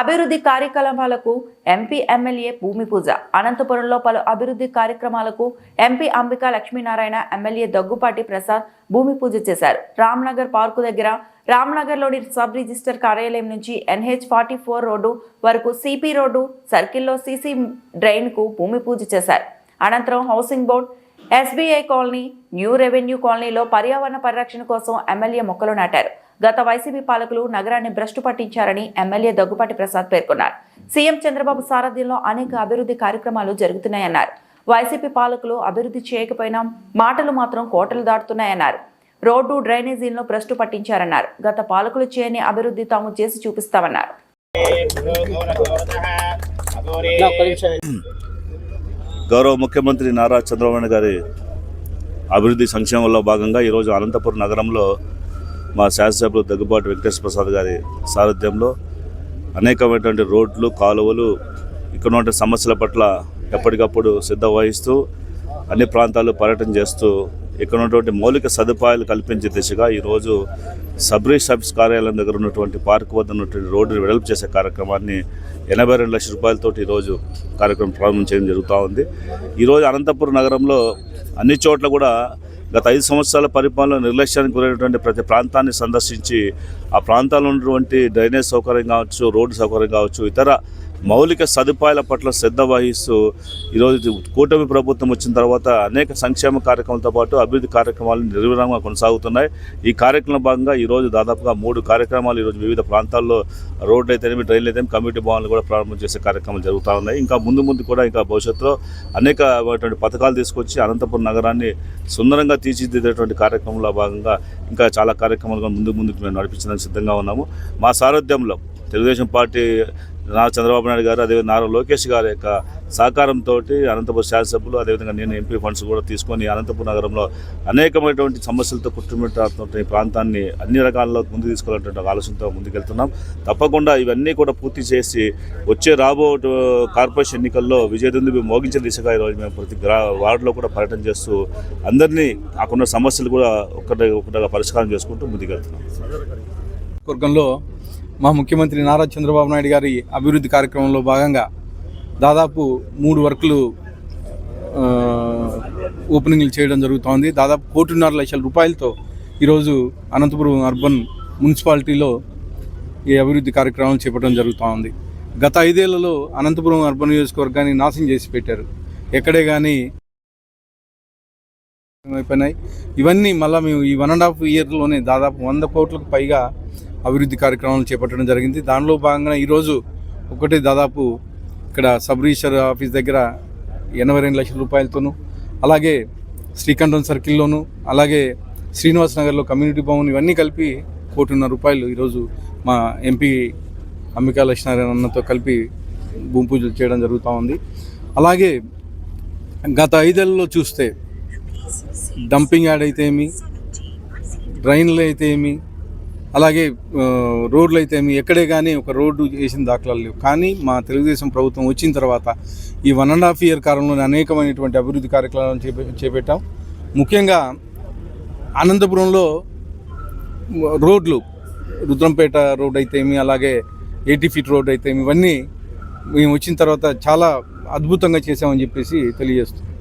అభివృద్ధి కార్యక్రమాలకు MP MLA భూమి పూజ. అనంతపురంలో పలు అభివృద్ధి కార్యక్రమాలకు ఎంపీ అంబికా లక్ష్మీనారాయణ ఎమ్మెల్యే దగ్గుపాటి ప్రసాద్ భూమి పూజ చేశారు. రామ్నగర్ పార్కు దగ్గర రామ్నగర్లోని సబ్ రిజిస్టర్ కార్యాలయం నుంచి ఎన్హెచ్ ఫార్టీ ఫోర్ రోడ్డు వరకు సిపి రోడ్డు సర్కిల్లో సీసీ డ్రైన్కు భూమి పూజ చేశారు. అనంతరం housing board SBI colony new revenue కాలనీలో పర్యావరణ పరిరక్షణ కోసం ఎమ్మెల్యే మొక్కలు నాటారు. గత వైసీపీ పాలకులు నగరాన్ని భ్రష్టు పట్టించారని ఎమ్మెల్యే దగ్గుపాటి ప్రసాద్ పేర్కొన్నారు. సీఎం చంద్రబాబు సారథ్యంలో అనేక అభివృద్ధి కార్యక్రమాలు జరుగుతున్నాయన్నారు. వైసీపీ పాలకులు అభివృద్ధి చేయకపోయినా మాటలు మాత్రం కోటలు దాటుతున్నాయన్నారు. రోడ్డు డ్రైనేజీలను భ్రష్టు పట్టించారన్నారు. గత పాలకులు చేయని అభివృద్ధి తాము చేసి చూపిస్తామన్నారు. గౌరవ ముఖ్యమంత్రి నారా చంద్రబాబు గారి అభివృద్ధి సంక్షేమంలో భాగంగా ఈరోజు అనంతపురం నగరంలో మా శాసనసభ్యులు దగ్గుబాటు వెంకటేశ్వర ప్రసాద్ గారి సారథ్యంలో అనేకమైనటువంటి రోడ్లు కాలువలు ఇక్కడ ఉన్న సమస్యల పట్ల ఎప్పటికప్పుడు సిద్ధ వహిస్తూ అన్ని ప్రాంతాల్లో పర్యటన చేస్తూ ఇక్కడ ఉన్నటువంటి మౌలిక సదుపాయాలు కల్పించే దిశగా ఈరోజు సబ్ రిజిస్టర్ ఆఫీస్ కార్యాలయం దగ్గర ఉన్నటువంటి పార్క్ వద్ద ఉన్నటువంటి రోడ్డుని వెడల్పు చేసే కార్యక్రమాన్ని ఎనభై రెండు లక్షల రూపాయలతో ఈరోజు కార్యక్రమం ప్రారంభం చేయడం జరుగుతూ ఉంది. ఈరోజు అనంతపురం నగరంలో అన్ని చోట్ల కూడా గత ఐదు సంవత్సరాల పరిపాలన నిర్లక్ష్యానికి గురైనటువంటి ప్రతి ప్రాంతాన్ని సందర్శించి ఆ ప్రాంతాల్లో ఉన్నటువంటి డ్రైనేజ్ సౌకర్యం కావచ్చు రోడ్డు సౌకర్యం కావచ్చు ఇతర మౌలిక సదుపాయాల పట్ల శ్రద్ధ వహిస్తూ ఈరోజు కూటమి ప్రభుత్వం వచ్చిన తర్వాత అనేక సంక్షేమ కార్యక్రమాలతో పాటు అభివృద్ధి కార్యక్రమాలు నిర్విరామంగా కొనసాగుతున్నాయి. ఈ కార్యక్రమం భాగంగా ఈరోజు దాదాపుగా మూడు కార్యక్రమాలు ఈరోజు వివిధ ప్రాంతాల్లో రోడ్లు అయితేనేమి డ్రైన్లు అయితే కమ్యూనిటీ భవన్లు కూడా ప్రారంభం చేసే కార్యక్రమాలు జరుగుతూ ఉన్నాయి. ఇంకా ముందు ముందు కూడా ఇంకా భవిష్యత్తులో అనేక పథకాలు తీసుకొచ్చి అనంతపురం నగరాన్ని సుందరంగా తీర్చిదిద్దేటువంటి కార్యక్రమంలో భాగంగా ఇంకా చాలా కార్యక్రమాలు ముందు ముందుకు మేము నడిపించడానికి సిద్ధంగా ఉన్నాము. మా సారథ్యంలో తెలుగుదేశం పార్టీ నారా చంద్రబాబు నాయుడు గారు అదేవిధంగా నారా లోకేష్ గారి యొక్క సహకారంతో అనంతపురం శాసనసభ్యులు అదేవిధంగా నేను ఎంపీ ఫండ్స్ కూడా తీసుకొని అనంతపురం నగరంలో అనేకమైనటువంటి సమస్యలతో కుటుంబటువంటి ప్రాంతాన్ని అన్ని రకాల్లో ముందు తీసుకోవాలనేటువంటి ఆలోచనతో ముందుకెళ్తున్నాం. తప్పకుండా ఇవన్నీ కూడా పూర్తి చేసి వచ్చే రాబో కార్పొరేషన్ ఎన్నికల్లో విజయదుందు మోగించే దిశగా ఈరోజు మేము ప్రతి గ్రా వార్డులో కూడా పర్యటన చేస్తూ అందరినీ అక్కడున్న సమస్యలు కూడా ఒక్కటి ఒకటిగా పరిష్కారం చేసుకుంటూ ముందుకెళ్తున్నాం. వర్గంలో మా ముఖ్యమంత్రి నారా చంద్రబాబు నాయుడు గారి అభివృద్ధి కార్యక్రమంలో భాగంగా దాదాపు మూడు వర్కులు ఓపెనింగ్లు చేయడం జరుగుతోంది. దాదాపు కోటిన్నర లక్షల రూపాయలతో ఈరోజు అనంతపురం అర్బన్ మున్సిపాలిటీలో ఈ అభివృద్ధి కార్యక్రమం చేపట్టడం జరుగుతూ ఉంది గత ఐదేళ్ళలో అనంతపురం అర్బన్ నియోజకవర్గాన్ని నాశనం చేసి పెట్టారు. ఎక్కడే కానీ అయిపోయినాయి. ఇవన్నీ మళ్ళీ మేము ఈ వన్ అండ్ హాఫ్ ఇయర్లోనే దాదాపు వంద కోట్లకు పైగా అభివృద్ధి కార్యక్రమాలు చేపట్టడం జరిగింది. దానిలో భాగంగా ఈరోజు ఒకటి దాదాపు ఇక్కడ సబ్ రిజిస్టర్ ఆఫీస్ దగ్గర ఎనభై రెండు లక్షల రూపాయలతోనూ అలాగే శ్రీకంఠం సర్కిల్లోను అలాగే శ్రీనివాస్ నగర్లో కమ్యూనిటీ భవన్ ఇవన్నీ కలిపి కోటిన్నర రూపాయలు ఈరోజు మా ఎంపీ అంబికా లక్ష్మీనారాయణ అన్నతో కలిపి భూమి పూజలు చేయడం జరుగుతూ ఉంది. అలాగే గత ఐదేళ్ళలో చూస్తే డంపింగ్ యార్డ్ అయితే ఏమి డ్రైన్లు అయితే ఏమి అలాగే రోడ్లు అయితే ఏమి ఎక్కడే కానీ ఒక రోడ్డు చేసిన దాఖలాలు లేవు. కానీ మా తెలుగుదేశం ప్రభుత్వం వచ్చిన తర్వాత ఈ వన్ అండ్ హాఫ్ ఇయర్ కాలంలో అనేకమైనటువంటి అభివృద్ధి కార్యక్రమాలను చేప చేపట్టాం. ముఖ్యంగా అనంతపురంలో రోడ్లు రుద్రంపేట రోడ్ అయితే ఏమి అలాగే ఎయిటీ ఫీట్ రోడ్ అయితే ఏమి ఇవన్నీ మేము వచ్చిన తర్వాత చాలా అద్భుతంగా చేసామని చెప్పేసి తెలియజేస్తుంది